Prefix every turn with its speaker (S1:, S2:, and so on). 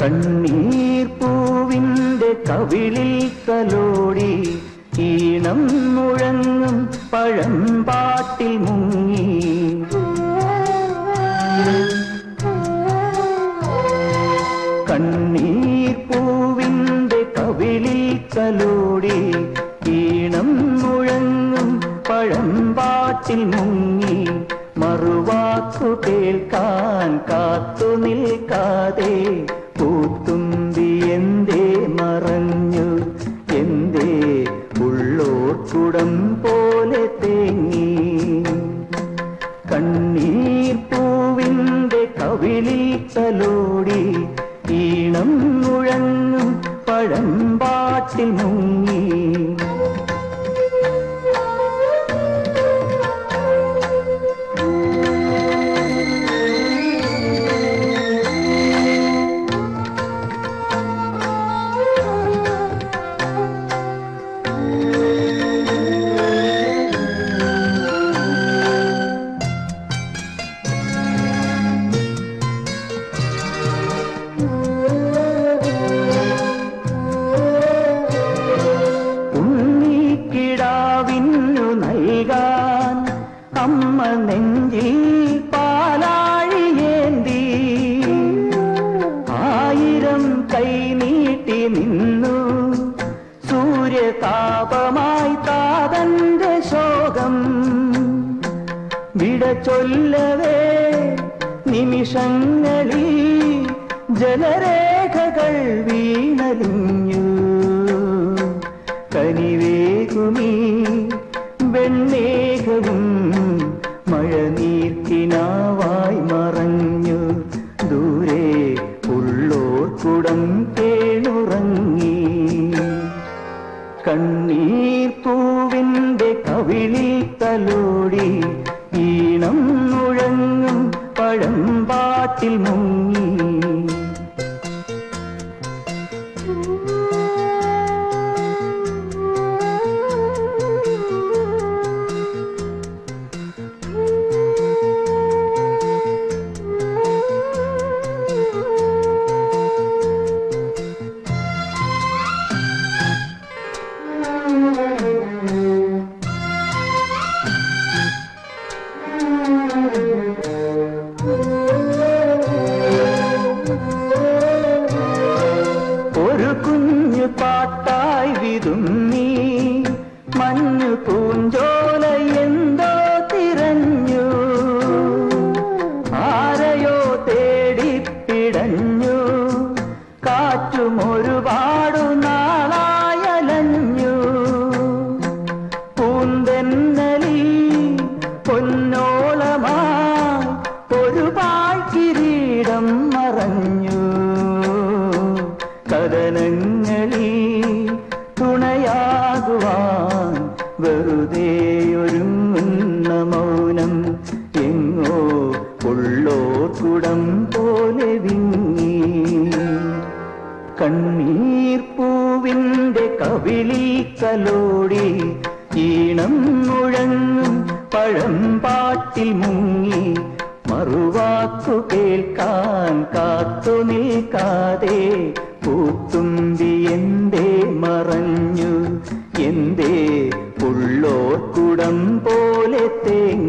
S1: കണ്ണീർ പൂവിന്റെ കവിളിൽ കലോടി ഈണം മുഴങ്ങും പഴം പാട്ടിൽ മുങ്ങി. കണ്ണീർ പൂവിന്റെ കവിളിൽ കലോടി ഈണം മുഴങ്ങും പഴം പാട്ടിൽ മുങ്ങി. മറുവാക്കു കേൾക്കാൻ കാത്തു നിൽക്കാതെ പൂത്തുമ്പി എന്തേ മറഞ്ഞു? എന്തേ ഉള്ളോർക്കുടം പോലെ തേങ്ങി? കണ്ണീർ പൂവിന്റെ കവിളിൽ തലോടി ഈണം മുഴങ്ങും പഴം പാട്ടിൽ മുങ്ങി. നെഞ്ചിൽ പാലാഴിയേന്തി ആയിരം കൈ നീട്ടി നിന്നു. സൂര്യതാപമായി താതന്റെ ശോകം. വിട ചൊല്ലവേ നിമിഷങ്ങളിൽ ജലരേഖകൾ വീണലിഞ്ഞു. കനിവേകുമീ കണ്ണീർ കവിളി തലോടി ഈണം മുഴങ്ങും പഴം പാട്ടിൽ മുങ്ങി. കാറ്റും ഒരുപാടു നാളായലഞ്ഞു. പൂന്തെന്നലി പൊന്നോളമായി ഒരു പാഴ്കിരീടം മറഞ്ഞു. കഥനങ്ങളിൽ തുണയാകുവാൻ വെറുതെ പൂവിന്റെ കവിളിൽ കലോടി ഈണം മുഴങ്ങും പഴം പാട്ടിൽ മുങ്ങി മറുവാക്കു കേൾക്കാൻ കാത്തു നിൽക്കാതെ പൂത്തുമ്പി എന്തേ മറഞ്ഞു? എന്തേ ഉള്ളോർക്കുടം പോലെ തേങ്ങി